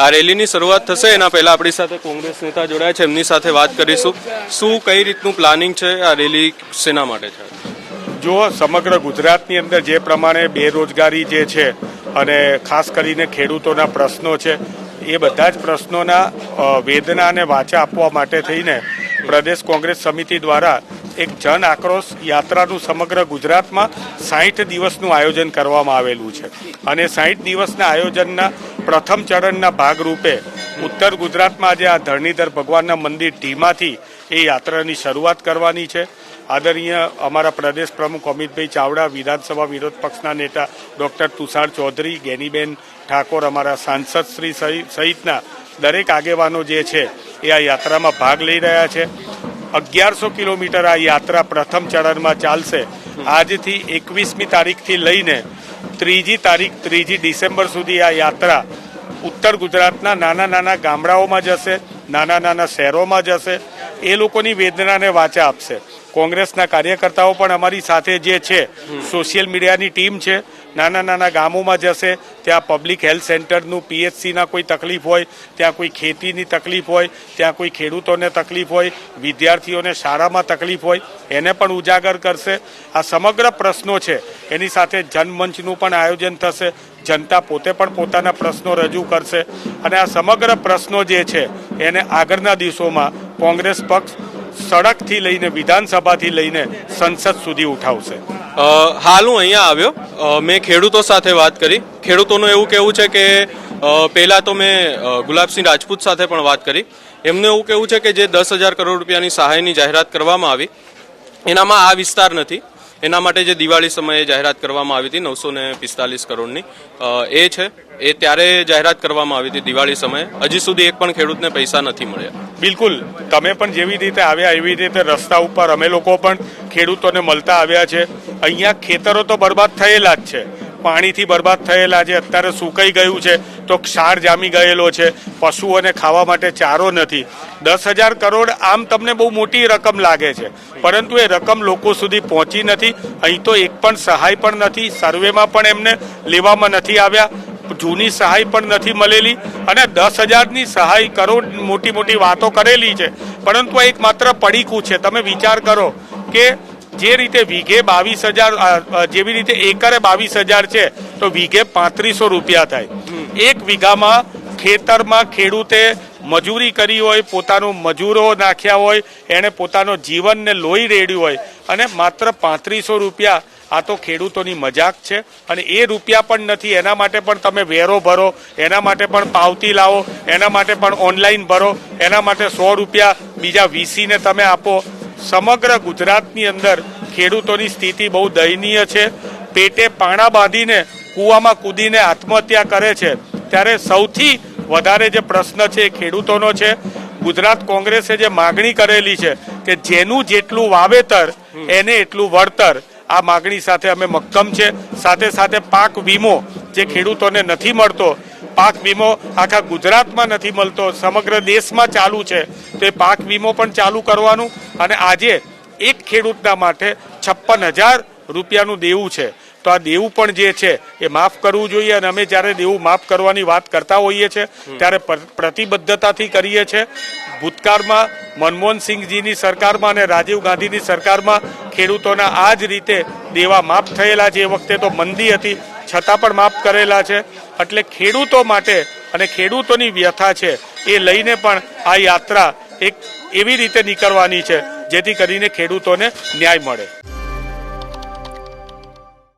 આ રેલીની શરૂઆત થશે. એના પહેલા આપણી સાથે કોંગ્રેસ નેતા જોડાયા છે. એમની સાથે વાત કરીશું. શું કઈ રીતનું પ્લાનિંગ છે આ રેલી શેના માટે છે? જો સમગ્ર ગુજરાતની અંદર જે પ્રમાણે બેરોજગારી જે છે અને ખાસ કરીને ખેડૂતોના પ્રશ્નો છે, એ બધા જ પ્રશ્નોના વેદના અને વાચા આપવા માટે થઈને પ્રદેશ કોંગ્રેસ સમિતિ દ્વારા એક જન આક્રોશ યાત્રાનું સમગ્ર ગુજરાતમાં સાહીઠ દિવસનું આયોજન કરવામાં આવેલું છે. અને સાહીઠ દિવસના આયોજનના પ્રથમ ચરણના ભાગરૂપે ઉત્તર ગુજરાતમાં આજે આ ધરણીધર ભગવાનના મંદિર ઢીમાથી એ યાત્રાની શરૂઆત કરવાની છે. આદરણીય અમારા પ્રદેશ પ્રમુખ અમિતભાઈ ચાવડા, વિધાનસભા વિરોધ પક્ષના નેતા ડોક્ટર તુષાર ચૌધરી, ગેનીબેન ઠાકોર અમારા સાંસદ શ્રી સહિ- સહિતના દરેક આગેવાનો જે છે એ આ યાત્રામાં ભાગ લઈ રહ્યા છે. અગિયારસો કિલોમીટર આ યાત્રા પ્રથમ ચરણમાં ચાલશે. આજથી એકવીસમી તારીખથી લઈને ત્રીજી તારીખ ત્રીજી ડિસેમ્બર સુધી આ યાત્રા ઉત્તર ગુજરાતના નાના નાના ગામડાઓમાં જશે નાના નાના શહેરોમાં જશે એ લોકોની વેદનાને વાચા આપશે. કોંગ્રેસના કાર્યકર્તાઓ પણ અમારી સાથે જે છે સોશિયલ મીડિયાની ટીમ છે નાના નાના ગામોમાં જશે, ત્યાં પબ્લિક હેલ્થ સેન્ટરનું પીએચસીના કોઈ તકલીફ હોય, ત્યાં કોઈ ખેતીની તકલીફ હોય, ત્યાં કોઈ ખેડૂતોને તકલીફ હોય, વિદ્યાર્થીઓને શાળામાં તકલીફ હોય, એને પણ ઉજાગર કરશે. આ સમગ્ર પ્રશ્નો છે, એની સાથે જનમંચનું પણ આયોજન થશે, જનતા પોતે પણ પોતાના પ્રશ્નો રજૂ કરશે. અને આ સમગ્ર પ્રશ્નો જે છે, એને આગળના દિવસોમાં કોંગ્રેસ પક્ષ સડકથી લઈને, વિધાનસભાથી લઈને સંસદ સુધી ઉઠાવશે. હાલ હું અહીંયા આવ્યો. મેં ખેડૂતો સાથે વાત કરી. ખેડૂતોનું એવું કહેવું છે કે પહેલાં તો મેં ગુલાબસિંહ રાજપૂત સાથે પણ વાત કરી. એમનું એવું કહેવું છે કે જે દસ હજાર કરોડ રૂપિયાની સહાયની જાહેરાત કરવામાં આવી, એનામાં આ વિસ્તાર નથી. એના માટે જે દિવાળી સમયે જાહેરાત કરવામાં આવી હતી નવસો ને પિસ્તાલીસ કરોડની એ છે. એ ત્યારે જાહેરાત કરવામાં આવી હતી દિવાળી સમયે. હજી સુધી એક પણ ખેડૂતને પૈસા નથી મળ્યા. બિલકુલ. તમે પણ જેવી રીતે આવ્યા, એવી રીતે રસ્તા ઉપર અમે લોકો પણ ખેડૂતોને મળતા આવ્યા છે. અહીંયા ખેતરો તો બરબાદ થયેલા જ છે. પાણીથી બરબાદ થયેલા છે, અત્યારે સુકાઈ ગયું છે, તો ક્ષાર જામી ગયેલો છે. પશુઓને ખાવા માટે ચારો નથી. દસ હજાર કરોડ આમ તમને બહુ મોટી રકમ લાગે છે, પરંતુ એ રકમ લોકો સુધી પહોંચી નથી. અહીં તો એક પણ સહાય પણ નથી, સર્વેમાં પણ એમને લેવામાં નથી આવ્યા, જૂની સહાય પણ નથી મળેલી, અને દસ હજારની સહાય કરોડ મોટી મોટી વાતો કરેલી છે. પરંતુ આ એક માત્ર પડીકું છે. તમે વિચાર કરો કે જે રીતે વીઘે બાવીસ હજાર જેવી રીતે એકરે બાવીસ હજાર છે તો વીઘે પાંત્રીસો રૂપિયા થાય. એક વીઘામાં ખેતરમાં ખેડૂતે મજૂરી કરી હોય પોતાનું મજૂરો નાખ્યા હોય એણે પોતાનો જીવનને લોહી રેડ્યું હોય અને માત્ર પાંત્રીસો રૂપિયા આ તો ખેડૂતોની મજાક છે અને એ રૂપિયા પણ નથી એના માટે પણ તમે વેરો ભરો એના માટે પણ પાવતી લાવો એના માટે પણ ઓનલાઈન ભરો એના માટે સો રૂપિયા બીજા વીસીને તમે આપો સમગ્ર ગુજરાતની અંદર ખેડૂતોની સ્થિતિ બહુ દયનીય છે. પેટે પાણા બાંધીને, કૂવામાં કૂદીને આત્મહત્યા કરે છે. ત્યારે સૌથી વધારે જે પ્રશ્ન છે એ ખેડૂતોનો છે. ગુજરાત કોંગ્રેસે જે માગણી કરેલી છે કે જેનું જેટલું વાવેતર, એને એટલું વળતર, આ માગણી સાથે અમે મક્કમ છે. સાથે સાથે પાક વીમો જે ખેડૂતોને નથી મળતો પાક વીમો આખા ગુજરાતમાં નથી મળતો, સમગ્ર દેશમાં ચાલુ છે. તો એ પાક વીમો પણ ચાલુ કરવાનું અને આજે એક ખેડૂતના માટે છપ્પન હજાર રૂપિયાનું દેવું છે. તો આ દેવું પણ જે છે, એ માફ કરવું જોઈએ અને અમે જ્યારે દેવું માફ કરવાની વાત કરતા હોઈએ છીએ ત્યારે પ્રતિબદ્ધતાથી કરીએ છીએ ભૂતકાળમાં મનમોહનસિંહજીની સરકારમાં અને રાજીવ ગાંધીની સરકારમાં ખેડૂતોના આ જ રીતે દેવા માફ થયેલા છે. એ વખતે તો મંદી હતી, છતાં પણ માફ કરેલા છે. એટલે ખેડૂતો માટે અને ખેડૂતોની વ્યથા છે, એ લઈને પણ આ યાત્રા એક એવી રીતે નીકળવાની છે, જેથી કરીને ખેડૂતોને ન્યાય મળે.